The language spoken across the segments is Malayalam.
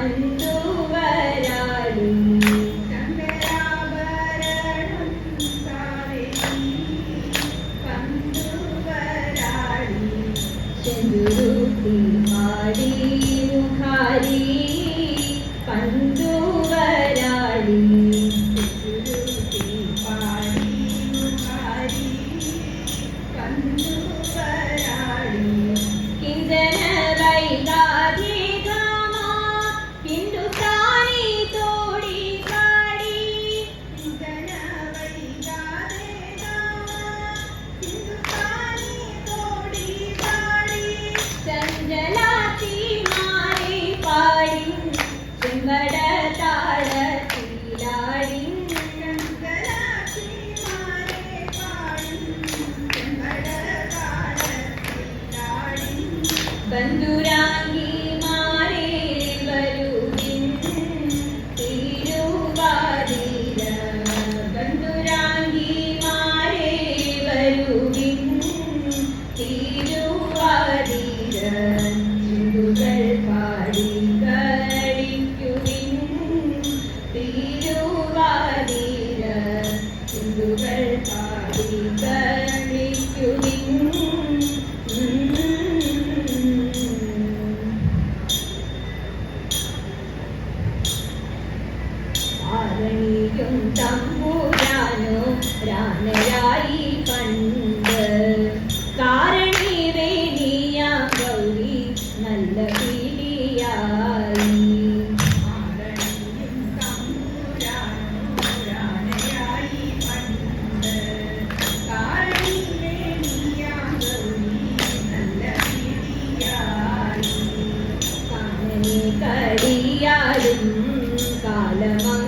time. Tandura. കടിയാലും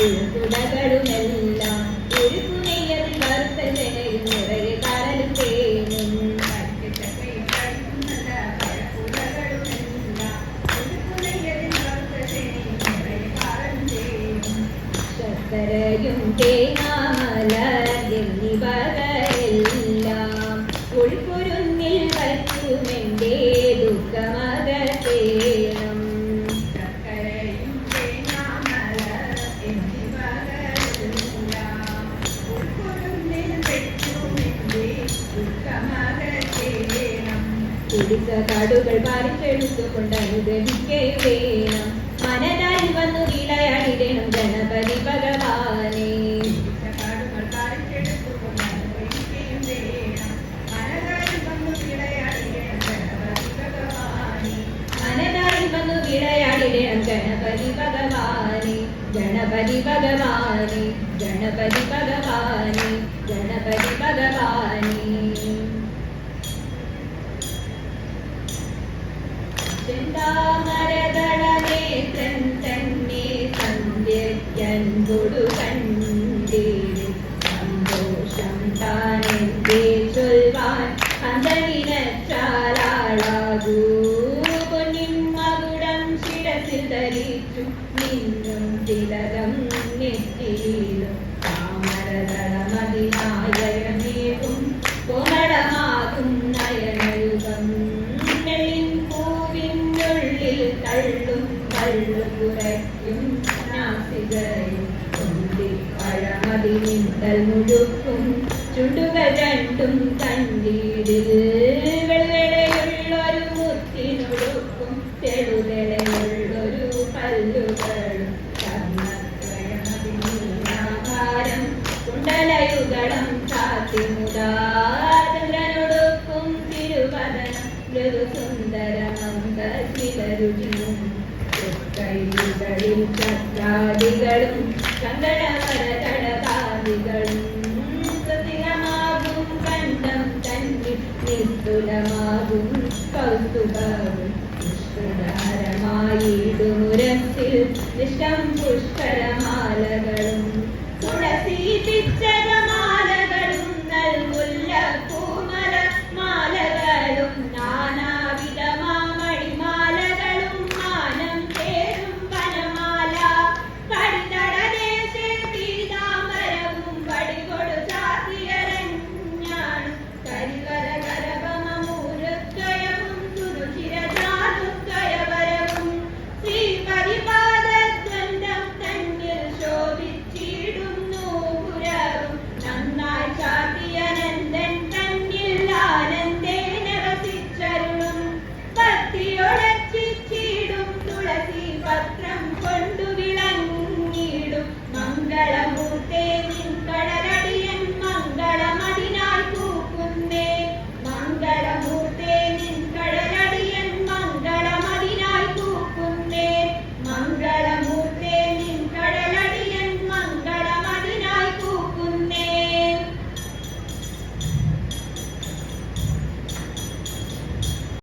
จริง കാടുകൾ പാലിച്ചെടുത്തുകൊണ്ട് അനുഗ്രഹിക്കേ വേണം മനതായി വന്നു ഗണപതി. തള്ളു കുറയ്ക്കും നാസികയും പഴമതി നിന്തൽ മുഴുക്കും ചുണ്ടുകൾ രണ്ടും കണ്ടീടിൽ വെള്ളയുള്ളൊരു മുത്തിനൊടുക്കും. തെളുതെളയുള്ളൊരു പല്ലുകളും കർണത്രയമതിനാകാരം നിഷ്ഠുരമായിടുമുരത്തിൽ നിഷ്ഠം പുഷ്കരമാലകളും തുളസി പിച്ചക